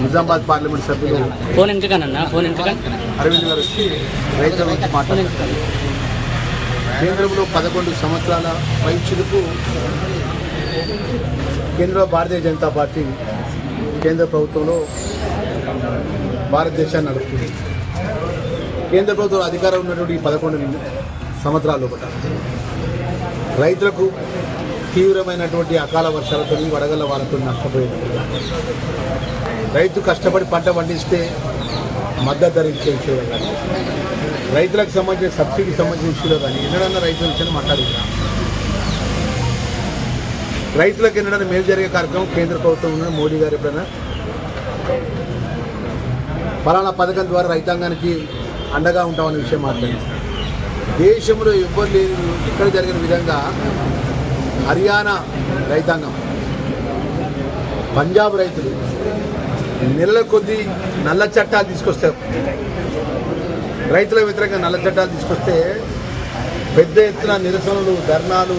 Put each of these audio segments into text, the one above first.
Nizamabad parliament సభ్యులు phone ఎందుకనన్నా phone ఎందుకన్నా అరవింద్ గారు వచ్చి రైతుల గురించి ఎందుకన్నా కేంద్రంలో పదకొండు సంవత్సరాల పైచులకు కేంద్రంలో భారతీయ జనతా పార్టీ కేంద్ర ప్రభుత్వంలో భారతదేశాన్ని నడుపుతుంది. కేంద్ర ప్రభుత్వం అధికారం ఉన్నటువంటి పదకొండు సంవత్సరాల లోపల రైతులకు తీవ్రమైనటువంటి అకాల వర్షాలతో వడగల వాళ్ళతో నష్టపోయింది రైతు కష్టపడి పంట పండిస్తే మద్దతు ధర ఇచ్చే విషయంలో కానీ రైతులకు సంబంధించిన సబ్సిడీకి సంబంధించిన విషయంలో కానీ ఎన్నడన్నా రైతుల విషయాన్ని మాట్లాడుతున్నాం రైతులకు ఎన్నడన్నా మేలు జరిగే కార్యక్రమం కేంద్ర ప్రభుత్వం మోడీ గారు ఎప్పుడైనా ఫలానా పథకం ద్వారా రైతాంగానికి అండగా ఉంటామనే విషయం మాట్లాడింది. దేశంలో ఎవ్వరు ఇక్కడ జరిగిన విధంగా హర్యానా రైతాంగం. పంజాబ్ రైతులు నెలల కొద్దీ నల్ల చట్టాలు తీసుకొస్తారు. రైతుల వ్యతిరేకంగా నల్ల చట్టాలు తీసుకొస్తే పెద్ద ఎత్తున నిరసనలు ధర్నాలు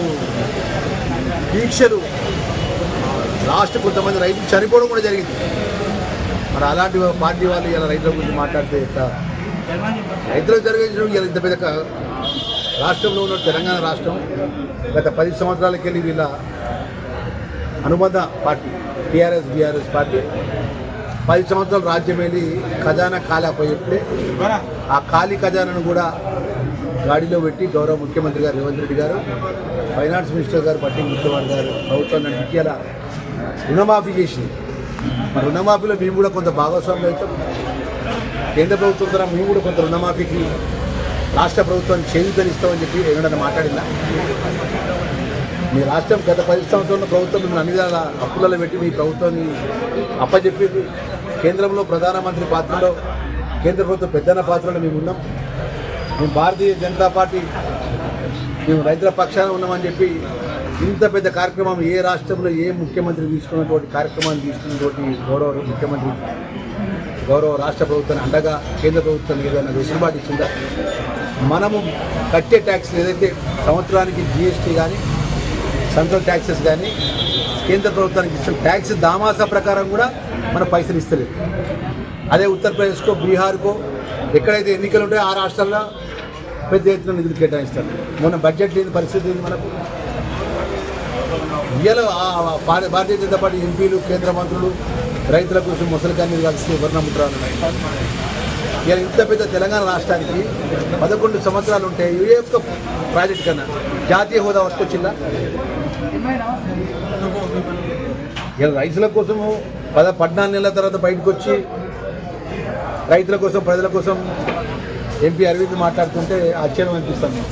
దీక్షలు. లాస్ట్ కొంతమంది రైతులు చనిపోవడం కూడా జరిగింది. మరి అలాంటి పార్టీ వాళ్ళు ఇలా రైతుల గురించి మాట్లాడితే ఎట్లా? రైతులకు జరిగించడం ఇలా ఇంత పెద్ద రాష్ట్రంలో ఉన్న తెలంగాణ రాష్ట్రం గత పది సంవత్సరాలకి వెళ్ళి వీళ్ళ అనుబంధ పార్టీ టీఆర్ఎస్ బీఆర్ఎస్ పార్టీ పది సంవత్సరాలు రాజ్యం వెళ్ళి ఖజానా ఖాళీ ఆ ఖాళీ ఖజానాను కూడా గాడిలో పెట్టి గౌరవ ముఖ్యమంత్రి గారు రేవంత్ రెడ్డి గారు ఫైనాన్స్ మినిస్టర్ గారు పట్టి ముఖ్యమంత్రి గారు ప్రభుత్వం నడిపి రుణమాఫీ చేసింది మరి రుణమాఫీలో మేము కూడా కొంత భాగస్వామ్యం అవుతాం. కేంద్ర ప్రభుత్వం ద్వారా మేము కూడా కొంత రుణమాఫీకి రాష్ట్ర ప్రభుత్వం చేయూతనిస్తామని చెప్పి ఏమైనా మాట్లాడిందా? మీ రాష్ట్రం గత పది సంవత్సరంలో ప్రభుత్వం మిమ్మల్ని అన్ని విధాల అప్పులలో పెట్టి మీ ప్రభుత్వాన్ని అప్పచెప్పింది కేంద్రంలో ప్రధానమంత్రి పాత్రలో కేంద్ర ప్రభుత్వం పెద్దన్న పాత్రలో మేము ఉన్నాం. మేము భారతీయ జనతా పార్టీ మేము రైతుల పక్షాన ఉన్నామని చెప్పి ఇంత పెద్ద కార్యక్రమం ఏ రాష్ట్రంలో ఏ ముఖ్యమంత్రి తీసుకున్నటువంటి కార్యక్రమాన్ని తీసుకున్నటువంటి గౌరవ ముఖ్యమంత్రి గౌరవ రాష్ట్ర ప్రభుత్వాన్ని అండగా కేంద్ర ప్రభుత్వానికి ఏదైనా వెసులుబాటు ఇచ్చిందా? మనము కట్టే ట్యాక్స్ ఏదైతే సంవత్సరానికి జిఎస్టీ కానీ సెంట్రల్ ట్యాక్సెస్ కానీ కేంద్ర ప్రభుత్వానికి ఇస్తున్న ట్యాక్స్ దామాసా ప్రకారం కూడా మన పైసలు ఇస్తలేదు. అదే ఉత్తరప్రదేశ్కో బీహార్కో ఎక్కడైతే ఎన్నికలు ఉంటాయో ఆ రాష్ట్రాల్లో పెద్ద ఎత్తున నిధులు కేటాయిస్తారు. మొన్న బడ్జెట్ లేని పరిస్థితి ఏంది మనకు? ఇయ్యలో భారతీయ జనతా పార్టీ ఎంపీలు కేంద్ర మంత్రులు రైతుల కోసం ముసలికాన్ని కలిసి ఎవరు నమ్ముతారు? ఇలా ఇంత పెద్ద తెలంగాణ రాష్ట్రానికి పదకొండు సంవత్సరాలు ఉంటే ఏ ఒక్క ప్రాజెక్ట్ కన్నా జాతీయ హోదా వస్తువచ్చిందా ఇలా రైతుల కోసము పద పద్నాలుగు నెలల తర్వాత బయటకు వచ్చి రైతుల కోసం ప్రజల కోసం ఎంపీ అరవింద్ మాట్లాడుతుంటే ఆశ్చర్యం అనిపిస్తాను